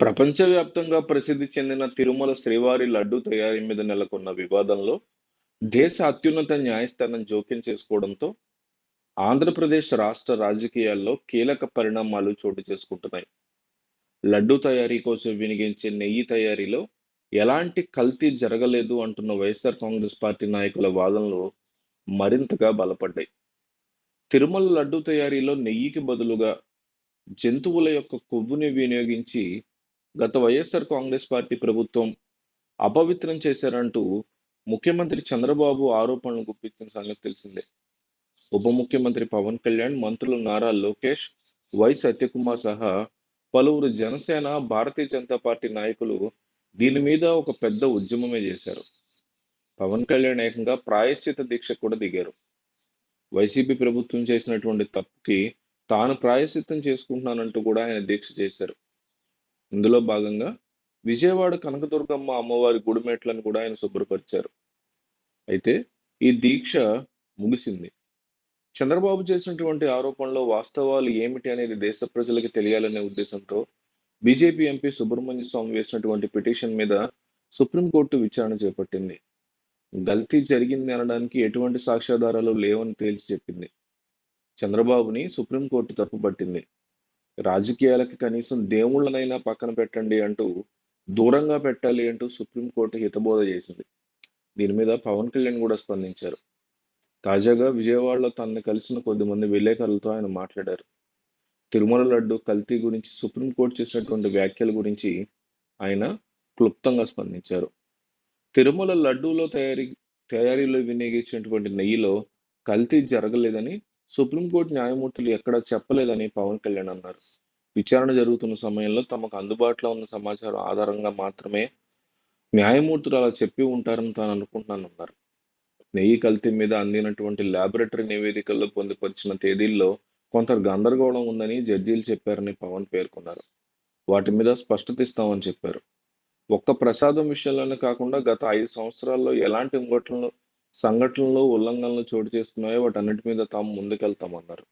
ప్రపంచవ్యాప్తంగా ప్రసిద్ధి చెందిన తిరుమల శ్రీవారి లడ్డు తయారీ మీద నెలకొన్న వివాదంలో దేశ అత్యున్నత న్యాయస్థానం జోక్యం చేసుకోవడంతో ఆంధ్రప్రదేశ్ రాష్ట్ర రాజకీయాల్లో కీలక పరిణామాలు చోటు చేసుకుంటున్నాయి. లడ్డూ తయారీ కోసం వినిగించే నెయ్యి తయారీలో ఎలాంటి కల్తీ జరగలేదు అంటున్న వైఎస్ఆర్ కాంగ్రెస్ పార్టీ నాయకుల వాదనలు మరింతగా బలపడ్డాయి. తిరుమల లడ్డు తయారీలో నెయ్యికి బదులుగా జంతువుల యొక్క కొవ్వుని వినియోగించి గత వైఎస్ఆర్ కాంగ్రెస్ పార్టీ ప్రభుత్వం అపవిత్రం చేశారంటూ ముఖ్యమంత్రి చంద్రబాబు ఆరోపణలు గుప్పించిన సంగతి తెలిసిందే. ఉప ముఖ్యమంత్రి పవన్ కళ్యాణ్ మంత్రులు నారా లోకేష్ వై సత్యకుమార్ సహా పలువురు జనసేన భారతీయ జనతా పార్టీ నాయకులు దీని మీద ఒక పెద్ద ఉద్యమమే చేశారు. పవన్ కళ్యాణ్ ఏకంగా ప్రాయశ్చిత దీక్ష కూడా దిగారు. వైసీపీ ప్రభుత్వం చేసినటువంటి తప్పుకి తాను ప్రాయశ్చిత్తం చేసుకుంటున్నానంటూ కూడా ఆయన దీక్ష చేశారు. ఇందులో భాగంగా విజయవాడ కనకదుర్గమ్మ అమ్మవారి గుడిమెట్లను కూడా ఆయన శుభ్రపరిచారు. అయితే ఈ దీక్ష ముగిసింది. చంద్రబాబు చేసినటువంటి ఆరోపణలో వాస్తవాలు ఏమిటి అనేది దేశ ప్రజలకు తెలియాలనే ఉద్దేశంతో బీజేపీ ఎంపీ సుబ్రహ్మణ్య స్వామి వేసినటువంటి పిటిషన్ మీద సుప్రీంకోర్టు విచారణ చేపట్టింది. గల్తీ జరిగింది అనడానికి ఎటువంటి సాక్ష్యాధారాలు లేవని తేల్చి చెప్పింది. చంద్రబాబుని సుప్రీంకోర్టు తప్పుపట్టింది. రాజకీయాలకి కనీసం దేవుళ్ళనైనా పక్కన పెట్టండి అంటూ దూరంగా పెట్టాలి అంటూ సుప్రీంకోర్టు హితబోధ చేసింది. దీని మీద పవన్ కళ్యాణ్ కూడా స్పందించారు. తాజాగా విజయవాడలో తనని కలిసిన కొద్దిమంది విలేకరులతో ఆయన మాట్లాడారు. తిరుమల లడ్డు కల్తీ గురించి సుప్రీంకోర్టు చేసినటువంటి వ్యాఖ్యల గురించి ఆయన క్లుప్తంగా స్పందించారు. తిరుమల లడ్డూలో తయారీ తయారీలో వినియోగించినటువంటి నెయ్యిలో కల్తీ జరగలేదని సుప్రీంకోర్టు న్యాయమూర్తులు ఎక్కడ చెప్పలేదని పవన్ కళ్యాణ్ అన్నారు. విచారణ జరుగుతున్న సమయంలో తమకు అందుబాటులో ఉన్న సమాచారం ఆధారంగా మాత్రమే న్యాయమూర్తులు అలా చెప్పి ఉంటారని తాను అనుకుంటున్నానన్నారు. నెయ్యి కల్తీ మీద అందినటువంటి ల్యాబొరేటరీ నివేదికల్లో పొందుపరిచిన తేదీల్లో కొంత గందరగోళం ఉందని జడ్జీలు చెప్పారని పవన్ పేర్కొన్నారు. వాటి మీద స్పష్టత ఇస్తామని చెప్పారు. ఒక్క ప్రసాదం విషయంలోనే కాకుండా గత ఐదు సంవత్సరాల్లో ఎలాంటి ఇంకొట్లను సంఘటనలు ఉల్లంఘనలు చోటు చేస్తున్నాయో వాటన్నిటి మీద తాము ముందుకెళ్తామన్నారు.